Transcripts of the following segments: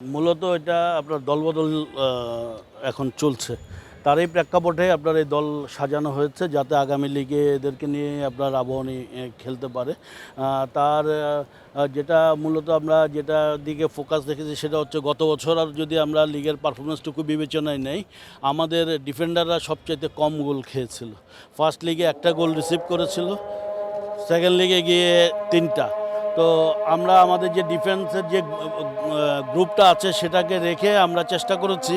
মূলত এটা আপনার দলবদল এখন চলছে। তার এই প্রেক্ষাপটে আপনার এই দল সাজানো হয়েছে যাতে আগামী লিগে এদেরকে নিয়ে আপনার আবহানী খেলতে পারে। তার যেটা মূলত আমরা যেটা দিকে ফোকাস রেখেছি সেটা হচ্ছে গত বছর আর যদি আমরা লিগের পারফরমেন্সটুকু বিবেচনায় নেই, আমাদের ডিফেন্ডাররা সবচাইতে কম গোল খেয়েছিল। ফার্স্ট লিগে একটা গোল রিসিভ করেছিল সেকেন্ড লিগে গিয়ে তিনটা। তো আমরা আমাদের যে ডিফেন্সের যে গ্রুপটা আছে সেটাকে রেখে আমরা চেষ্টা করেছি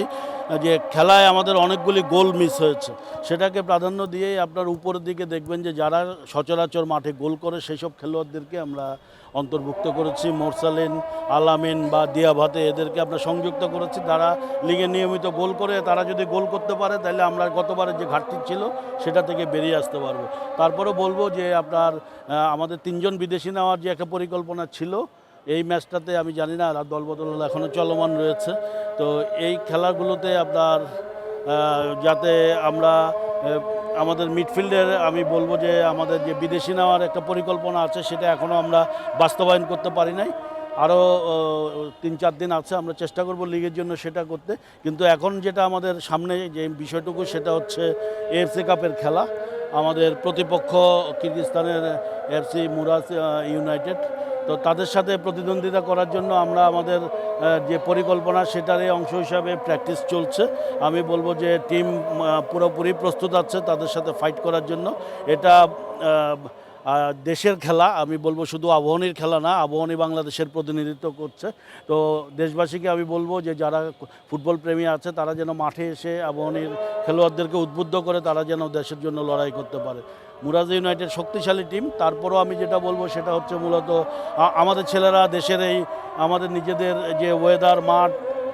যে খেলায় আমাদের অনেকগুলি গোল মিস হয়েছে। সেটাকে প্রাধান্য দিয়েই আপনার উপরের দিকে দেখবেন যে যারা সচরাচর মাঠে গোল করে সেই সব খেলোয়াড়দেরকে আমরা অন্তর্ভুক্ত করেছি, মোরসালিন, আলামিন বা দিয়াভাতে এদেরকে আমরা সংযুক্ত করেছি। তারা লিগে নিয়মিত গোল করে, তারা যদি গোল করতে পারে, তাহলে আমরা গতবারের যে ঘাটতি ছিল, সেটা থেকে বেরিয়ে আসতে পারব। তারপরে বলব যে আপনার আমাদের তিনজন বিদেশি নেওয়ার যে একটা পরিকল্পনা ছিল, এই ম্যাচটাতে আমি জানি না, আর দল বদল এখনও চলমান রয়েছে। তো এই খেলাগুলোতে আপনার যাতে আমরা আমাদের মিডফিল্ডের আমি বলব যে আমাদের যে বিদেশি নেওয়ার একটা পরিকল্পনা আছে, সেটা এখনও আমরা বাস্তবায়ন করতে পারি নাই। আরও তিন চার দিন আছে, আমরা চেষ্টা করব লিগের জন্য সেটা করতে। কিন্তু এখন যেটা আমাদের সামনে যে বিষয়টুকু, সেটা হচ্ছে এএফসি কাপের খেলা। আমাদের প্রতিপক্ষ কিরগিস্তানের এফসি মুরাজ ইউনাইটেড তো তাদের সাথে প্রতিদ্বন্দ্বিতা করার জন্য আমরা আমাদের যে পরিকল্পনা সেটারই অংশ হিসাবে প্র্যাকটিস চলছে। আমি বলব যে টিম পুরোপুরি প্রস্তুত আছে তাদের সাথে ফাইট করার জন্য। এটা দেশের খেলা, আমি বলব শুধু আবহনীর খেলা না, আবহনী বাংলাদেশের প্রতিনিধিত্ব করছে। তো দেশবাসীকে আমি বলব যে যারা ফুটবল প্রেমী আছে, তারা যেন মাঠে এসে আবহনীর খেলোয়াড়দেরকে উদ্বুদ্ধ করে তারা যেন দেশের জন্য লড়াই করতে পারে। মুরাজ ইউনাইটেড শক্তিশালী টিম, তারপরও আমি যেটা বলব সেটা হচ্ছে মূলত আমাদের ছেলেরা দেশের এই, আমাদের নিজেদের যে ওয়েদার মাঠ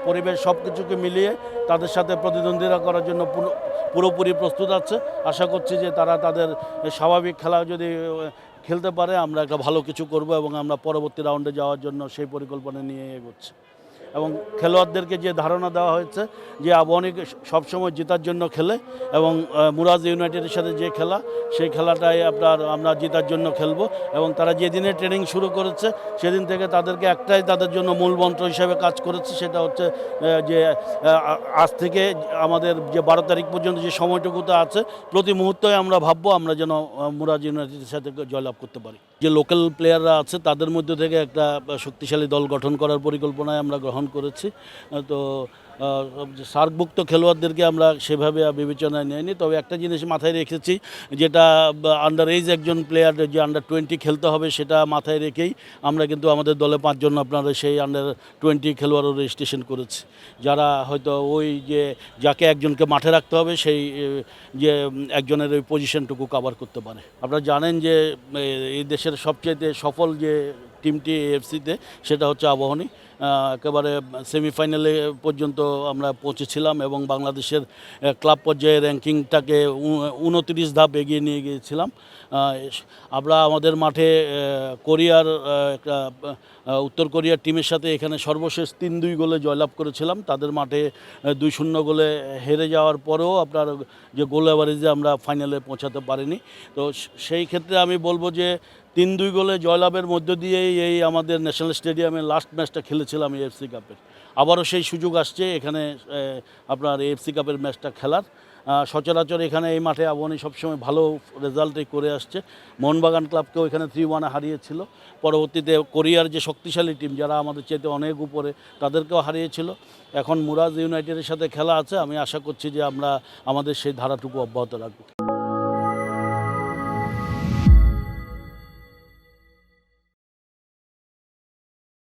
পরিবেশ সব কিছুকে মিলিয়ে তাদের সাথে প্রতিদ্বন্দ্বিতা করার জন্য পুরো- পুরোপুরি প্রস্তুত আছে। আশা করছি যে তারা তাদের স্বাভাবিক খেলা যদি খেলতে পারে, আমরা একটা ভালো কিছু করব এবং আমরা পরবর্তী রাউন্ডে যাওয়ার জন্য সেই পরিকল্পনা নিয়ে এগোচ্ছি। এবং খেলোয়াড়দেরকে যে ধারণা দেওয়া হয়েছে যে আবহানী সবসময় জেতার জন্য খেলে এবং মুরাজ ইউনাইটেডের সাথে যে খেলা, সেই খেলাটাই আপনার, আমরা জেতার জন্য খেলব এবং তারা যেদিনে ট্রেনিং শুরু করেছে সেদিন থেকে তাদেরকে একটাই তাদের জন্য মূল মন্ত্র হিসেবে কাজ করেছে, সেটা হচ্ছে যে আজ থেকে আমাদের যে বারো তারিখ পর্যন্ত যে সময়টুকুতে আছে, প্রতি মুহূর্তে আমরা ভাববো আমরা যেন মুরাজ ইউনাইটেডের সাথে জয়লাভ করতে পারি। যে লোকাল প্লেয়াররা আছে তাদের মধ্যে থেকে একটা শক্তিশালী দল গঠন করার পরিকল্পনায় আমরা গ্রহণ করেছি। তো সার্কভুক্ত খেলোয়াড়দেরকে আমরা সেভাবে বিবেচনায় নেয়নি। তবে একটা জিনিস মাথায় রেখেছি, যেটা আন্ডার এজ একজন প্লেয়ার যে আন্ডার টোয়েন্টি খেলতে হবে, সেটা মাথায় রেখেই আমরা কিন্তু আমাদের দলে পাঁচজন আপনারা সেই আন্ডার টোয়েন্টি খেলোয়াড়ও রেজিস্ট্রেশন করেছি। যারা হয়তো ওই যে, যাকে একজনকে মাঠে রাখতে হবে, সেই যে, একজনের ওই পজিশনটুকু কভার করতে পারে। আপনারা জানেন যে এই দেশের সবচেয়ে সফল যে টিমটি এফসিতে সেটা হচ্ছে আবাহনী। একেবারে সেমিফাইনালে পর্যন্ত আমরা পৌঁছেছিলাম এবং বাংলাদেশের ক্লাব পর্যায়ে র্যাঙ্কিংটাকে উনত্রিশ ধাপ এগিয়ে নিয়ে গিয়েছিলাম। আমরা আমাদের মাঠে কোরিয়ার উত্তর কোরিয়ার টিমের সাথে এখানে সর্বশেষ তিন দুই গোলে জয়লাভ করেছিলাম। তাদের মাঠে দুই শূন্য গোলে হেরে যাওয়ার পরেও আপনার যে গোল অ্যাভারেজে আমরা ফাইনালে পৌঁছাতে পারিনি। তো সেই ক্ষেত্রে আমি বলব যে, তিন দুই গোলে জয়লাভের মধ্য দিয়েই এই আমাদের ন্যাশনাল স্টেডিয়ামে লাস্ট ম্যাচটা খেলেছিলাম এএফসি কাপের। আবারও সেই সুযোগ আসছে এখানে আপনার এএফসি কাপের ম্যাচটা খেলার। সচরাচর এখানে এই মাঠে আবহানী সবসময় ভালো রেজাল্টই করে আসছে। মোহনবাগান ক্লাবকেও এখানে থ্রি ওয়ানে হারিয়েছিল। পরবর্তীতে কোরিয়ার যে শক্তিশালী টিম যারা আমাদের চেয়ে অনেক উপরে, তাদেরকেও হারিয়েছিল। এখন মুরাজ ইউনাইটেডের সাথে খেলা আছে। আমি আশা করছি যে আমরা আমাদের সেই ধারাটুকু অব্যাহত রাখব।